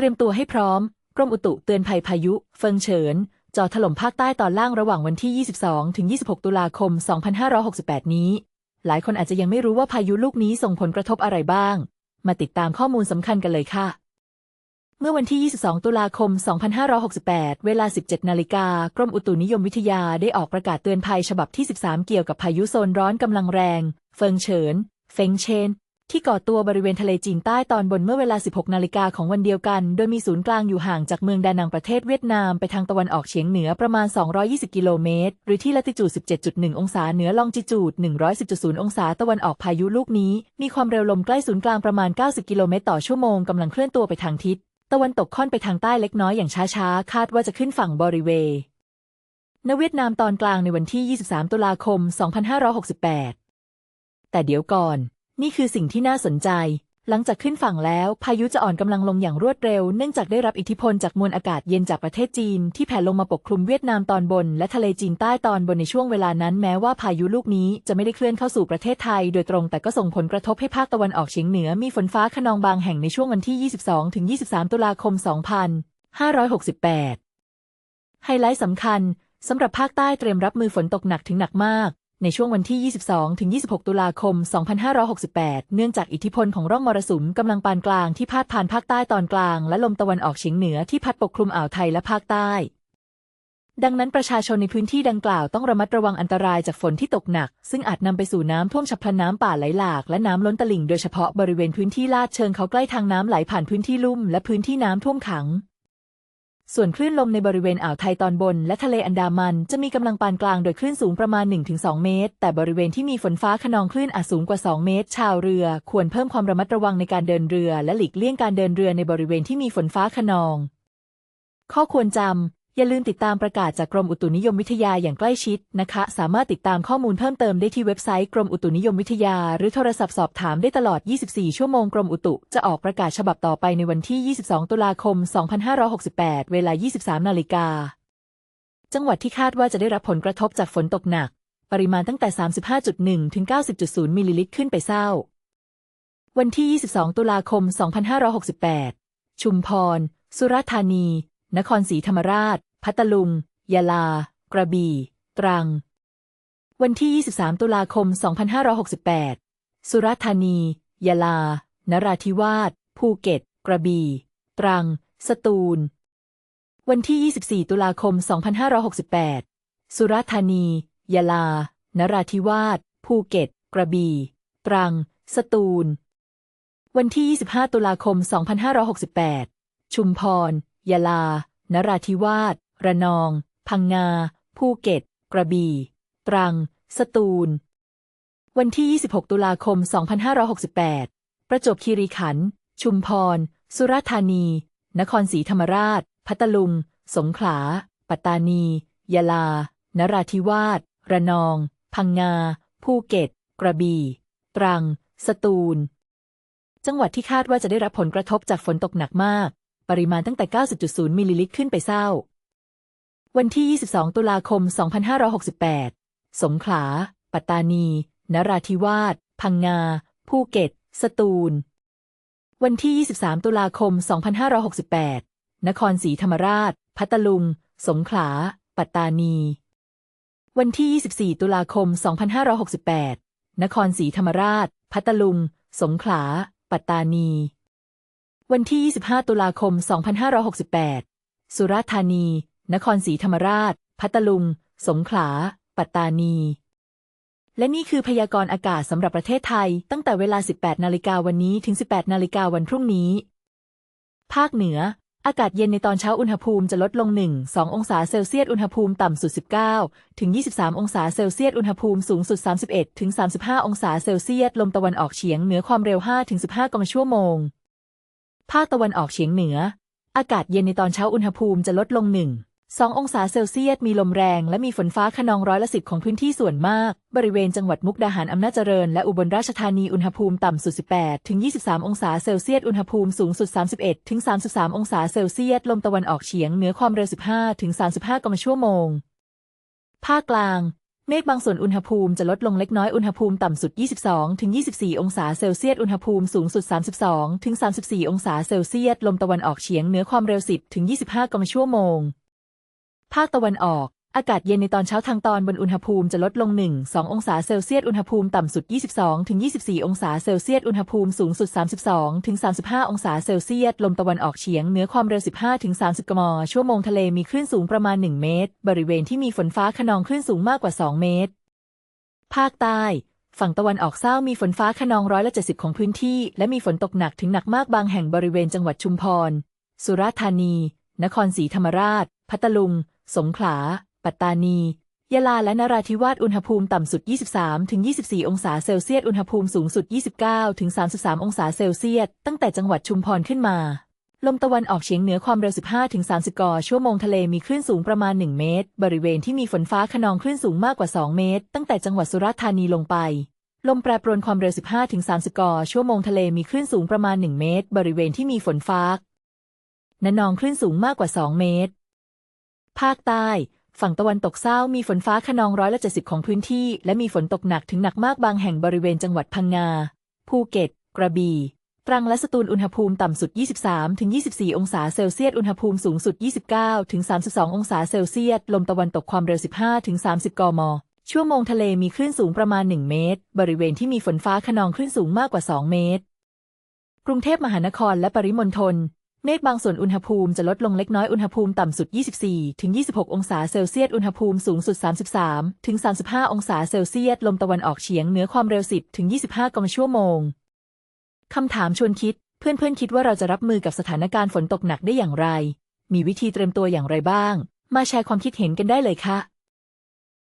เตรียมตัวให้พร้อม กรมอุตุเตือนภัยพายุ เฟิงเฉินจอถล่มภาคใต้ตอนล่างระหว่างวันที่ 22 ถึง 26 ตุลาคม 2568 นี้ หลายคนอาจจะยังไม่รู้ว่าพายุลูกนี้ส่งผลกระทบอะไรบ้าง มาติดตามข้อมูลสำคัญกันเลยค่ะ เมื่อวันที่ 22 ตุลาคม 2568 เวลา 17 นาฬิกา กรมอุตุนิยมวิทยาได้ออกประกาศเตือนภัยฉบับที่ 13 เกี่ยวกับพายุโซนร้อนกำลังแรง เฟิงเฉิน เฟงเชน ที่ก่อตัวบริเวณทะเลจีนใต้ตอนบนเมื่อเวลา 16 นาฬิกาของวันเดียวกัน โดยมีศูนย์กลางอยู่ห่างจากเมืองดานังประเทศเวียดนามไปทางตะวันออกเฉียงเหนือประมาณ 220 กิโลเมตร หรือที่ละติจูด 17.1 องศาเหนือลองจิจูด 110.0 องศาตะวันออกพายุลูกนี้ มีความเร็วลมใกล้ศูนย์กลางประมาณ 90 กิโลเมตรต่อชั่วโมงกำลังเคลื่อนตัวไปทางทิศตะวันตกค่อนไปทางใต้เล็กน้อยอย่างช้าๆ คาดว่าจะขึ้นฝั่งบริเวณณเวียดนามตอนกลางในวันที่ 23 ตุลาคม 2568 แต่เดี๋ยวก่อน นี่คือสิ่งที่น่าสนใจ หลังจากขึ้นฝั่งแล้ว พายุจะอ่อนกำลังลงอย่างรวดเร็ว เนื่องจากได้รับอิทธิพลจากมวลอากาศเย็นจากประเทศจีน ที่แผ่ลงมาปกคลุมเวียดนามตอนบน และทะเลจีนใต้ตอนบนในช่วงเวลานั้นแม้ว่าพายุลูกนี้จะไม่ได้เคลื่อนเข้าสู่ประเทศไทย โดยตรงแต่ก็ส่งผลกระทบให้ภาคตะวันออกเฉียงเหนือมีฝนฟ้าขนองบางแห่งในช่วงวันที่ 22-23 ตุลาคม 2568 ไฮไลท์สำคัญสำหรับภาคใต้เตรียมรับมือฝนตกหนักถึงหนักมาก ในช่วงวันที่ 22 ถึง 26 ตุลาคม 2568 เนื่องจากอิทธิพลของร่องมรสุมกำลังปานกลางที่พาดผ่านภาคใต้ตอนกลาง และลมตะวันออกเฉียงเหนือที่พัดปกคลุมอ่าวไทยและภาคใต้ ดังนั้นประชาชนในพื้นที่ดังกล่าวต้องระมัดระวังอันตรายจากฝนที่ตกหนัก ซึ่งอาจนำไปสู่น้ำท่วมฉับพลันน้ำป่าไหลหลากและน้ำล้นตลิ่งโดยเฉพาะบริเวณพื้นที่ลาดเชิงเขาใกล้ทางน้ำไหลผ่านพื้นที่ลุ่มและพื้นที่น้ำท่วมขัง ส่วนคลื่นลมในบริเวณอ่าวไทยตอนบน และทะเลอันดามันจะมีกำลังปานกลางโดยคลื่นสูงประมาณ 1-2 เมตร แต่บริเวณที่มีฝนฟ้าขนองคลื่นอาจสูงกว่า 2 เมตร ชาวเรือ ควรเพิ่มความระมัดระวังในการเดินเรือ และหลีกเลี่ยงการเดินเรือในบริเวณที่มีฝนฟ้าขนอง ข้อควรจำ อย่าลืมติดตามประกาศจากกรมอุตุนิยมวิทยาอย่างใกล้ชิดนะคะ สามารถติดตามข้อมูลเพิ่มเติมได้ที่เว็บไซต์กรมอุตุนิยมวิทยา หรือโทรศัพท์สอบถามได้ตลอด 24 ชั่วโมงกรมอุตุจะออกประกาศฉบับต่อไปในวันที่ 22 ตุลาคม 2568 เวลา 23 นาฬิกา จังหวัดที่คาดว่าจะได้รับผลกระทบจากฝนตกหนัก ปริมาณตั้งแต่ 35.1 ถึง 90.0 มิลลิลิตรขึ้นไปเศร้า วันที่ 22 ตุลาคม 2568 ชุมพร สุราษฎร์ธานี นครศรีธรรมราช พัทลุง ยะลา กระบี่ ตรัง วันที่ 23 ตุลาคม 2568 สุราษฎร์ธานี ยะลา นราธิวาส ภูเก็ต กระบี่ ตรัง สตูล วันที่ 24 ตุลาคม 2568 สุราษฎร์ธานี ยะลา นราธิวาส ภูเก็ต กระบี่ ตรัง สตูล วันที่ 25 ตุลาคม 2568 ชุมพร ยะลา นราธิวาส ระนอง พังงา ภูเก็ต กระบี่ ตรัง สตูล วันที่ 26 ตุลาคม 2568 ประจวบคีรีขันธ์ ชุมพร สุราษฎร์ธานี นครศรีธรรมราช พัทลุง สงขลา ปัตตานี ยะลา นราธิวาส ระนอง พังงา ภูเก็ต กระบี่ ตรัง สตูล จังหวัดที่คาดว่าจะได้รับผลกระทบจากฝนตกหนักมาก ปริมาณตั้งแต่ 90.0 มิลลิลิตรขึ้นไปเศร้า วันที่ 22 ตุลาคม 2568 สงขลา ปัตตานี นราธิวาส พังงา ภูเก็ต สตูล วันที่ 23 ตุลาคม 2568 นครศรีธรรมราช พัทลุง สงขลา ปัตตานี วันที่ 24 ตุลาคม 2568 นครศรีธรรมราช พัทลุง สงขลา ปัตตานี วันที่ 25 ตุลาคม 2568 สุราษฎร์ธานี นครศรีธรรมราช พัทลุง สงขลา ปัตตานี และนี่คือพยากรณ์อากาศสำหรับประเทศไทย ตั้งแต่เวลา 18 นาฬิกาวันนี้ถึง 18 นาฬิกาวันพรุ่งนี้ ภาคเหนือ อากาศเย็นในตอนเช้าอุณหภูมิจะลดลง 1-2 องศาเซลเซียส อุณหภูมิต่ำสุด 19 ถึง 23 องศาเซลเซียส อุณหภูมิสูงสุด 31 ถึง 35 องศาเซลเซียส ลมตะวันออกเฉียงเหนือความเร็ว 5 ถึง 15 กมชั่วโมง ภาคตะวันออกเฉียงเหนือ อากาศเย็นในตอนเช้าอุณหภูมิจะลดลง 1 2 องศาเซลเซียสมีลมแรงและมีฝนฟ้าขนองร้อยละสิบของพื้นที่ส่วนมาก บริเวณจังหวัดมุกดาหารอำนาจเจริญและอุบลราชธานีอุณหภูมิต่ำสุด 18 ถึง 23 องศาเซลเซียสอุณหภูมิสูงสุด 31 ถึง 33 องศาเซลเซียสลมตะวันออกเฉียงเหนือความเร็ว 15 ถึง 35กมชั่วโมง ภาคกลาง เมฆบางส่วนอุณหภูมิจะลดลงเล็กน้อยอุณหภูมิต่ำสุด 22 ถึง 24 องศาเซลเซียสอุณหภูมิสูงสุด 32 ถึง 34 องศาเซลเซียสลมตะวันออกเฉียงเหนือความเร็ว 10 ถึง 25กมชั่วโมง ภาคตะวันออก อากาศเย็นในตอนเช้าทางตอนบนอุณหภูมิจะลดลง 1-2 องศาเซลเซียส อุณหภูมิต่ำสุด 22ถึง24 องศาเซลเซียส อุณหภูมิสูงสุด 32ถึง35 องศาเซลเซียส ลมตะวันออกเฉียงเหนือความเร็ว 15ถึง30 กมชั่วโมงทะเลมีคลื่นสูงประมาณ 1 เมตร บริเวณที่มีฝนฟ้าขนองคลื่นสูงมากกว่า 2 เมตร ภาคใต้ฝั่งตะวันออกเศร้ามีฝนฟ้าขนองร้อยละ70ของพื้นที่ และมีฝนตกหนักถึงหนักมากบางแห่งบริเวณจังหวัดชุมพร สุราษฎร์ธานี นครศรีธรรมราช พัทลุง สงขลา ปัตตานี ยะลาและนราธิวาสอุณหภูมิต่ำสุด 23ถึง24 องศาเซลเซียส อุณหภูมิสูงสุด 29ถึง33 องศาเซลเซียส ตั้งแต่จังหวัดชุมพรขึ้นมา ลมตะวันออกเฉียงเหนือความเร็ว 15ถึง30 กอชั่วโมงทะเลมีคลื่นสูงประมาณ 1 เมตร บริเวณที่มีฝนฟ้าขนองคลื่นสูงมากกว่า 2 เมตร ตั้งแต่จังหวัดสุราษฎร์ธานีลงไปลมแปรปรวนความเร็ว 15ถึง30 กอชั่วโมงทะเลมีคลื่นสูงประมาณ 1 เมตร บริเวณที่มีฝนฟ้าและนองคลื่นสูงมากกว่า 2 เมตร ภาคใต้ ฝั่งตะวันตกเศร้ามีฝนฟ้าขนองร้อยละ70ของพื้นที่ และมีฝนตกหนักถึงหนักมากบางแห่งบริเวณจังหวัดพังงา ภูเก็ต กระบี่ตรังและสตูลอุณหภูมิต่ำสุด 23ถึง24 องศาเซลเซียส อุณหภูมิสูงสุด 29ถึง32 องศาเซลเซียส ลมตะวันตกความเร็ว 15ถึง30 กม ชั่วโมงทะเลมีคลื่นสูงประมาณ 1 เมตร บริเวณที่มีฝนฟ้าขนองคลื่นสูงมากกว่า 2 เมตร กรุงเทพมหานครและปริมณฑล เมฆบางส่วนอุณหภูมิจะลดลงเล็กน้อยอุณหภูมิต่ำสุด 24 ถึง 26 องศาเซลเซียส อุณหภูมิสูงสุด 33 ถึง 35 องศาเซลเซียส ลมตะวันออกเฉียงเหนือความเร็ว 10 ถึง 25 กมชั่วโมง คำถามชวนคิด เพื่อนๆ คิดว่าเราจะรับมือกับสถานการณ์ฝนตกหนักได้อย่างไร มีวิธีเตรียมตัวอย่างไรบ้าง มาแชร์ความคิดเห็นกันได้เลยค่ะ